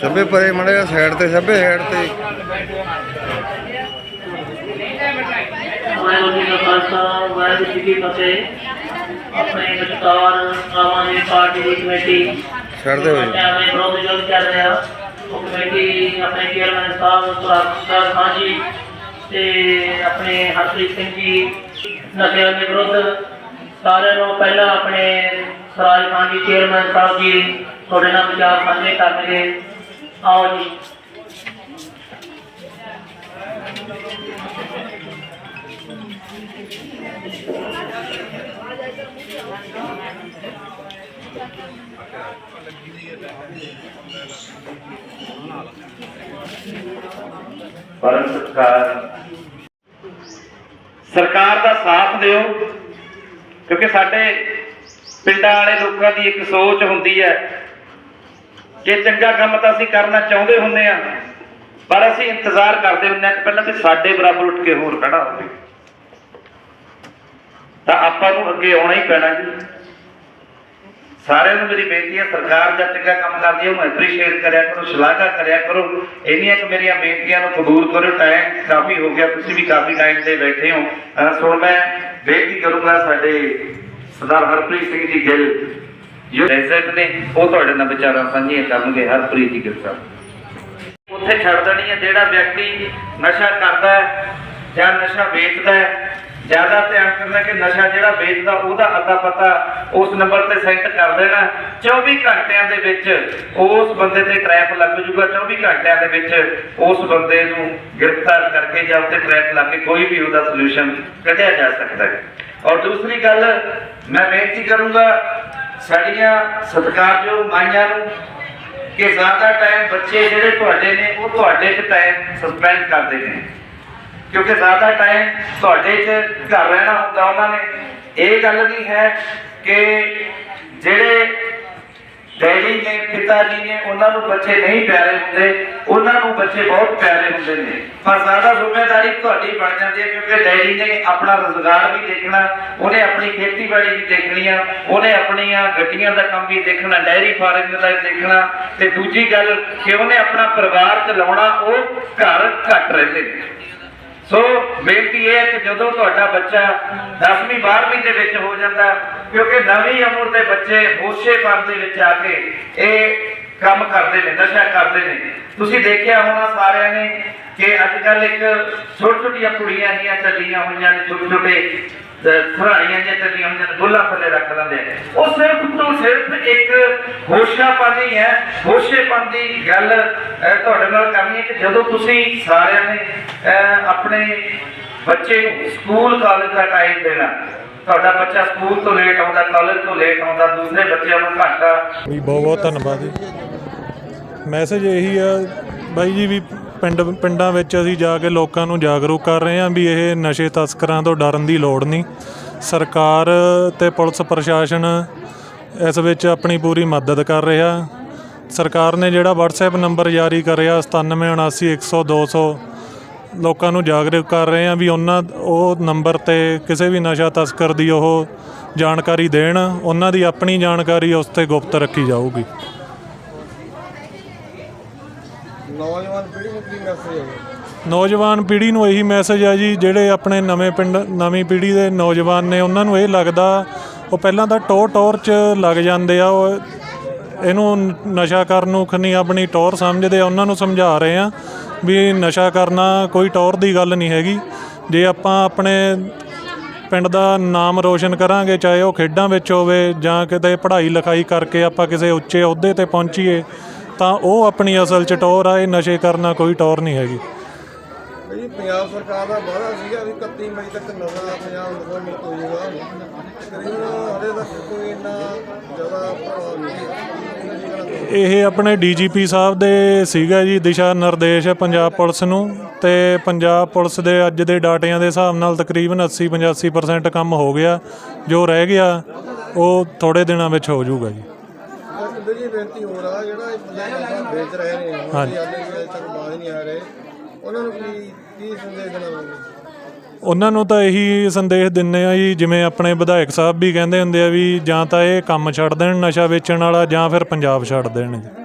ਸਭੇ ਪਰੇ ਮੜਿਆ ਸਾਈਡ ਤੇ ਸਭੇ ਸਾਈਡ ਤੇ। ਵਾਹਿਗੁਰੂ ਜੀ ਕਾ ਖਾਲਸਾ ਵਾਹਿਗੁਰੂ ਜੀ ਕੀ ਫਤਿਹ। ਆਪਣੇ ਵਿਚਕਾਰ ਆਮ ਆਦਮੀ ਪਾਰਟੀ ਦੀ ਕਮੇਟੀ। ਸਾਈਡ ਤੇ ਹੋ ਜਾ ਐਵੇਂ ਵਿਰੋਧ ਜੁਗ ਚੱਲ ਰਿਹਾ। ਉਹ ਕਮੇਟੀ ਆਪਣੇ ਚੇਅਰਮੈਨ ਸਾਹਿਬ ਸੁਰੱਖਿਆ ਖਾਨ ਜੀ ਤੇ ਆਪਣੇ ਹਰਪ੍ਰੀਤ ਸਿੰਘ ਜੀ ਨਸ਼ਿਆਂ ਦੇ ਵਿਰੁੱਧ ਸਾਰਿਆਂ ਨੂੰ ਪਹਿਲਾਂ ਆਪਣੇ ਸਰਾਜ ਖਾਨ ਜੀ ਚੇਅਰਮੈਨ ਸਾਹਿਬ ਜੀ ਤੁਹਾਡੇ ਨਾਲ ਵਿਚਾਰ ਸਾਂਝੇ ਕਰਨਗੇ। ਆਓ ਜੀ। ਭਾਰਤ ਸਰਕਾਰ ਸਰਕਾਰ ਦਾ ਸਾਥ ਦਿਓ, ਕਿਉਂਕਿ ਸਾਡੇ ਪਿੰਡਾਂ ਵਾਲੇ ਲੋਕਾਂ ਦੀ ਇੱਕ ਸੋਚ ਹੁੰਦੀ ਹੈ ਕਿ ਚੰਗਾ ਕੰਮ ਤਾਂ ਅਸੀਂ ਕਰਨਾ ਚਾਹੁੰਦੇ ਹੁੰਦੇ ਆ ਪਰ ਅਸੀਂ ਇੰਤਜ਼ਾਰ ਕਰਦੇ ਹੁੰਦੇ ਆ ਕਿ ਪਹਿਲਾਂ ਤੇ ਸਾਡੇ ਬਰਾਬਰ ਉੱਠ ਕੇ ਹੋਰ ਖੜਾ ਹੋਵੇ। ਤਾਂ ਆਪਾਂ ਨੂੰ ਅੱਗੇ ਆਉਣਾ ਹੀ ਪੈਣਾ ਜੀ। ਸਾਰਿਆਂ ਨੂੰ ਮੇਰੀ ਬੇਨਤੀ ਹੈ, ਸਰਕਾਰ ਜਦ ਚੰਗਾ ਕੰਮ ਕਰਦੀ ਹੈ ਉਹਨੂੰ ਐਪਰੀਸ਼ੀਏਟ ਕਰਿਆ ਕਰੋ, ਸ਼ਲਾਘਾ ਕਰਿਆ ਕਰੋ। ਇੰਨੀਆਂ ਕਿ ਮੇਰੀਆਂ ਬੇਨਤੀਆਂ ਨੂੰ ਕਬੂਲ ਕਰੋ ਟਾਈਮ ਕਾਫੀ ਹੋ ਗਿਆ, ਤੁਸੀਂ ਵੀ ਕਾਫੀ ਟਾਈਮ ਤੇ ਬੈਠੇ ਹੋ। ਸੋ ਮੈਂ ਬੇਨਤੀ ਕਰੂੰਗਾ ਸਾਡੇ ਸਰਦਾਰ ਹਰਪ੍ਰੀਤ ਸਿੰਘ ਜੀ ਗਿੱਲ, ਜੋ ਪ੍ਰੈਜ਼ੀਡੈਂਟ ਨੇ, ਉਹ ਤੁਹਾਡੇ ਨਾਲ ਵਿਚਾਰਾਂ ਸਾਂਝੀਆਂ ਕਰਨਗੇ, ਹਰਪ੍ਰੀਤ ਜੀ ਗਿੱਲ ਸਾਹਿਬ। ਉੱਥੇ ਛੱਡ ਦੇਣੀ ਹੈ, ਜਿਹੜਾ ਵਿਅਕਤੀ ਨਸ਼ਾ ਕਰਦਾ ਹੈ ਜਾਂ ਨਸ਼ਾ ਵੇਚਦਾ ਹੈ ਜ਼ਿਆਦਾ ਧਿਆਨ ਕਰਨਾ ਕਿ ਨਸ਼ਾ ਜਿਹੜਾ ਵੇਚਦਾ, ਉਹਦਾ ਅੱਧਾ ਪਤਾ ਉਸ ਨੰਬਰ ਤੇ ਸੈੱਟ ਕਰ ਦੇਣਾ। 24 ਘੰਟਿਆਂ ਦੇ ਵਿੱਚ ਉਸ ਬੰਦੇ ਤੇ ਟ੍ਰੈਪ ਲੱਗ ਜੂਗਾ। 24 ਘੰਟਿਆਂ ਦੇ ਵਿੱਚ ਉਸ ਬੰਦੇ ਨੂੰ ਗ੍ਰਿਫਤਾਰ ਕਰਕੇ ਜਾਂ ਉੱਤੇ ਟ੍ਰੈਪ ਲਾ ਕੇ ਕੋਈ ਵੀ ਉਹਦਾ ਸੋਲੂਸ਼ਨ ਕੱਢਿਆ ਜਾ ਸਕਦਾ ਹੈ। ਔਰ ਦੂਸਰੀ ਗੱਲ, ਮੈਂ ਬੇਨਤੀ ਕਰੂੰਗਾ ਸਾਡੀਆਂ ਸਤਿਕਾਰਯੋਗ ਮਾਈਆਂ ਨੂੰ ਕਿ ਜ਼ਿਆਦਾ ਟਾਈਮ ਬੱਚੇ ਜਿਹੜੇ ਤੁਹਾਡੇ ਨੇ, ਉਹ ਤੁਹਾਡੇ 'ਚ ਟਾਈਮ ਸਸਪੈਂਡ ਕਰਦੇ ਨੇ। ਕਿਉਂਕਿ ਜ਼ਿਆਦਾ ਟਾਈਮ ਤੁਹਾਡੇ 'ਚ ਘਰ ਰਹਿਣਾ ਹੁੰਦਾ ਉਹਨਾਂ ਨੇ। ਇਹ ਗੱਲ ਨਹੀਂ ਹੈ ਕਿ ਜਿਹੜੇ ਡੈਡੀ ਨੇ, ਪਿਤਾ ਜੀ ਨੇ ਉਹਨਾਂ ਨੂੰ ਬੱਚੇ ਨਹੀਂ ਪਿਆਰੇ ਹੁੰਦੇ, ਉਹਨਾਂ ਨੂੰ ਬੱਚੇ ਬਹੁਤ ਪਿਆਰੇ ਹੁੰਦੇ ਨੇ। ਪਰ ਜ਼ਿਆਦਾ ਜ਼ਿੰਮੇਵਾਰੀ ਤੁਹਾਡੀ ਬਣ ਜਾਂਦੀ ਹੈ ਕਿਉਂਕਿ ਡੈਡੀ ਨੇ ਆਪਣਾ ਰੋਜ਼ਗਾਰ ਵੀ ਦੇਖਣਾ, ਉਹਨੇ ਆਪਣੀ ਖੇਤੀਬਾੜੀ ਵੀ ਦੇਖਣੀ ਆ, ਉਹਨੇ ਆਪਣੀਆਂ ਗੱਡੀਆਂ ਦਾ ਕੰਮ ਵੀ ਦੇਖਣਾ, ਡੈਰੀ ਫਾਰਮ ਦਾ ਵੀ ਦੇਖਣਾ। ਤੇ ਦੂਜੀ ਗੱਲ ਕਿ ਉਹਨੇ ਆਪਣਾ ਪਰਿਵਾਰ ਚਲਾਉਣਾ, ਉਹ ਘਰ ਘੱਟ ਰਹਿੰਦੇ ਨੇ। ਸੋ ਬੇਨਤੀ ਇਹ ਹੈ ਕਿ ਜਦੋਂ ਤੁਹਾਡਾ ਬੱਚਾ 10ਵੀਂ 12ਵੀਂ ਦੇ ਵਿੱਚ ਹੋ ਜਾਂਦਾ ਕਿਉਂਕਿ ਨਵੀਂ ਉਮਰ ਦੇ ਬੱਚੇ ਹੋਸ਼ੇਪਨ ਦੇ ਵਿੱਚ ਆ ਕੇ ਇਹ ਕੰਮ ਕਰਦੇ ਨੇ, ਨਸ਼ਾ ਕਰਦੇ ਨੇ। ਤੁਸੀਂ ਦੇਖਿਆ ਹੋਣਾ ਸਾਰਿਆਂ ਨੇ ਕਿ ਅੱਜ ਕੱਲ ਇੱਕ ਛੋਟੀ ਛੋਟੀਆਂ ਕੁੜੀਆਂ ਜੀਆਂ ਚੱਲੀਆਂ ਹੋਈਆਂ ਨੇ ਛੋਟੇ ਛੋਟੇ ਥਰਾੜੀਆਂ ਜਿਹੀਆਂ ਚੱਲੀਆਂ ਹੋਈਆਂ ਨੇ, ਦੁੱਲਾ ਥੱਲੇ ਰੱਖ ਲੈਂਦੇ ਆ ਉਹ ਸਿਰਫ ਤੋਂ ਸਿਰਫ ਇੱਕ ਹੋਸ਼ਾਪਨ ਹੈ ਹੋਸ਼ੇਪਨ ਦੀ ਗੱਲ ਤੁਹਾਡੇ ਨਾਲ ਕਰਨੀ ਹੈ ਕਿ ਜਦੋਂ ਤੁਸੀਂ ਸਾਰਿਆਂ ਨੇ ਆਪਣੇ ਬੱਚੇ ਨੂੰ ਸਕੂਲ ਕਾਲਜ ਦਾ ਟਾਈਮ ਦੇਣਾ, ਤੁਹਾਡਾ ਬੱਚਾ ਸਕੂਲ ਤੋਂ ਲੇਟ ਆਉਂਦਾ ਕਾਲਜ ਤੋਂ ਲੇਟ ਆਉਂਦਾ, ਦੂਸਰੇ ਬੱਚਿਆਂ ਨੂੰ ਘੰਟਾ ਵੀ ਬਹੁਤ ਬਹੁਤ ਧੰਨਵਾਦ ਜੀ। ਮੈਸੇਜ ਇਹੀ ਆ ਬਾਈ ਜੀ ਵੀ ਪਿੰਡ, ਪਿੰਡਾਂ ਵਿੱਚ ਅਸੀਂ ਜਾ ਕੇ ਲੋਕਾਂ ਨੂੰ ਜਾਗਰੂਕ ਕਰ ਰਹੇ ਹਾਂ ਵੀ ਇਹ ਨਸ਼ੇ ਤਸਕਰਾਂ ਤੋਂ ਡਰਨ ਦੀ ਲੋੜ ਨਹੀਂ। ਸਰਕਾਰ ਤੇ ਪੁਲਿਸ ਪ੍ਰਸ਼ਾਸਨ ਇਸ ਵਿੱਚ ਆਪਣੀ ਪੂਰੀ ਮਦਦ ਕਰ ਰਿਹਾ। ਸਰਕਾਰ ਨੇ ਜਿਹੜਾ WhatsApp ਨੰਬਰ ਜਾਰੀ ਕਰਿਆ 9779810200 ਲੋਕਾਂ ਨੂੰ ਜਾਗਰੂਕ ਕਰ ਰਹੇ ਹਾਂ ਵੀ ਉਹਨਾਂ, ਉਹ ਨੰਬਰ ਤੇ ਕਿਸੇ ਵੀ ਨਸ਼ਾ ਤਸਕਰ ਦੀ ਉਹ ਜਾਣਕਾਰੀ ਦੇਣ। ਉਹਨਾਂ ਦੀ ਆਪਣੀ ਜਾਣਕਾਰੀ ਉਸ ਤੇ ਗੁਪਤ ਰੱਖੀ ਜਾਊਗੀ। ਨੌਜਵਾਨ ਪੀੜ੍ਹੀ ਨੂੰ ਕੀ ਮੈਸੇਜ ਹੈ? ਨੌਜਵਾਨ ਪੀੜ੍ਹੀ ਨੂੰ ਇਹੀ ਮੈਸੇਜ ਆ ਜੀ, ਜਿਹੜੇ ਆਪਣੇ ਨਵੇਂ ਪਿੰਡ, ਨਵੀਂ ਪੀੜ੍ਹੀ ਦੇ ਨੌਜਵਾਨ ਨੇ, ਉਹਨਾਂ ਨੂੰ ਇਹ ਲੱਗਦਾ, ਉਹ ਪਹਿਲਾਂ ਤਾਂ ਟੋਰ ਟੋਰ ਚ ਲੱਗ ਜਾਂਦੇ ਆ, ਉਹ ਇਹਨੂੰ ਨਸ਼ਾ ਕਰਨ ਨੂੰ ਖਨੀ ਆਪਣੀ ਟੌਰ ਸਮਝਦੇ ਆ, ਉਹਨਾਂ ਨੂੰ ਸਮਝਾ ਰਹੇ ਆ ਵੀ ਨਸ਼ਾ ਕਰਨਾ ਕੋਈ ਟੌਰ ਦੀ ਗੱਲ ਨਹੀਂ ਹੈਗੀ। ਜੇ ਆਪਾਂ ਆਪਣੇ ਪਿੰਡ ਦਾ ਨਾਮ ਰੋਸ਼ਨ ਕਰਾਂਗੇ, ਚਾਹੇ ਉਹ ਖੇਡਾਂ ਵਿੱਚ ਹੋਵੇ ਜਾਂ ਕਿਤੇ ਪੜ੍ਹਾਈ ਲਿਖਾਈ ਕਰਕੇ ਆਪਾਂ ਕਿਸੇ ਉੱਚੇ ਅਹੁਦੇ ਤੇ ਪਹੁੰਚੀਏ ਤਾਂ ਉਹ ਆਪਣੀ ਅਸਲ ਚ ਟੌਰ ਆ ਇਹ ਨਸ਼ੇ ਕਰਨਾ ਕੋਈ ਟੌਰ ਨਹੀਂ ਹੈਗੀ। ਬਈ ਪੰਜਾਬ ਸਰਕਾਰ ਦਾ ਵਾਅਦਾ ਸੀਗਾ ਵੀ 31 ਮਈ ਤੱਕ ਨਵਾਂ ਪੰਜਾਬ ਨਸ਼ਾ ਮੁਕਤ ਹੋ ਜਾਊਗਾ ਤਕਰੀਬਨ ਹਲੇ ਤੱਕ ਕੋਈ ਇੰਨਾ ਜ਼ਿਆਦਾ ਪ੍ਰਭਾਵ ਨਹੀਂ ਇਹ ਆਪਣੇ ਡੀਜੀਪੀ ਸਾਹਿਬ ਦੇ ਸੀਗਾ ਜੀ ਦਿਸ਼ਾ ਨਿਰਦੇਸ਼ ਪੰਜਾਬ ਪੁਲਿਸ ਨੂੰ ਤੇ ਪੰਜਾਬ ਪੁਲਿਸ ਦੇ ਅੱਜ ਦੇ ਡਾਟਿਆਂ ਦੇ ਹਿਸਾਬ ਨਾਲ ਤਕਰੀਬਨ 80 85% ਕੰਮ ਹੋ ਗਿਆ। ਜੋ ਰਹਿ ਗਿਆ ਉਹ ਥੋੜੇ ਦਿਨਾਂ ਵਿੱਚ ਹੋ ਜਾਊਗਾ ਜੀ। ਇੱਕ ਦੂਜੀ ਬੇਨਤੀ ਹੋ ਰਹਾ ਜਿਹੜਾ ਇਹ ਪੰਜਾਬ ਸਾਹਿਬ ਵੇਚ ਰਹੇ ਨੇ ਹੁਣ ਹਾਂਜੀ। ਵੀ ਹਾਲੇ ਵੀ ਅਜੇ ਤੱਕ ਬਾਹਰ ਨਹੀਂ ਆ ਰਹੇ ਉਹਨਾਂ ਨੂੰ ਕੀ ਕੀ ਸੰਦੇਸ਼ ਦੇਣਾ ਚਾਹੁੰਦੇ ਉਹਨਾਂ ਨੂੰ ਤਾਂ ਇਹੀ ਸੰਦੇਸ਼ ਦਿੰਨੇ ਆ ਜੀ ਜਿਵੇਂ ਆਪਣੇ ਵਿਧਾਇਕ ਸਾਹਿਬ ਵੀ ਕਹਿੰਦੇ ਹੁੰਦੇ ਆ ਵੀ ਜਾਂ ਤਾਂ ਇਹ ਕੰਮ ਛੱਡ ਦੇਣ ਨਸ਼ਾ ਵੇਚਣ ਵਾਲਾ ਜਾਂ ਫਿਰ ਪੰਜਾਬ ਛੱਡ ਦੇਣ ਜੀ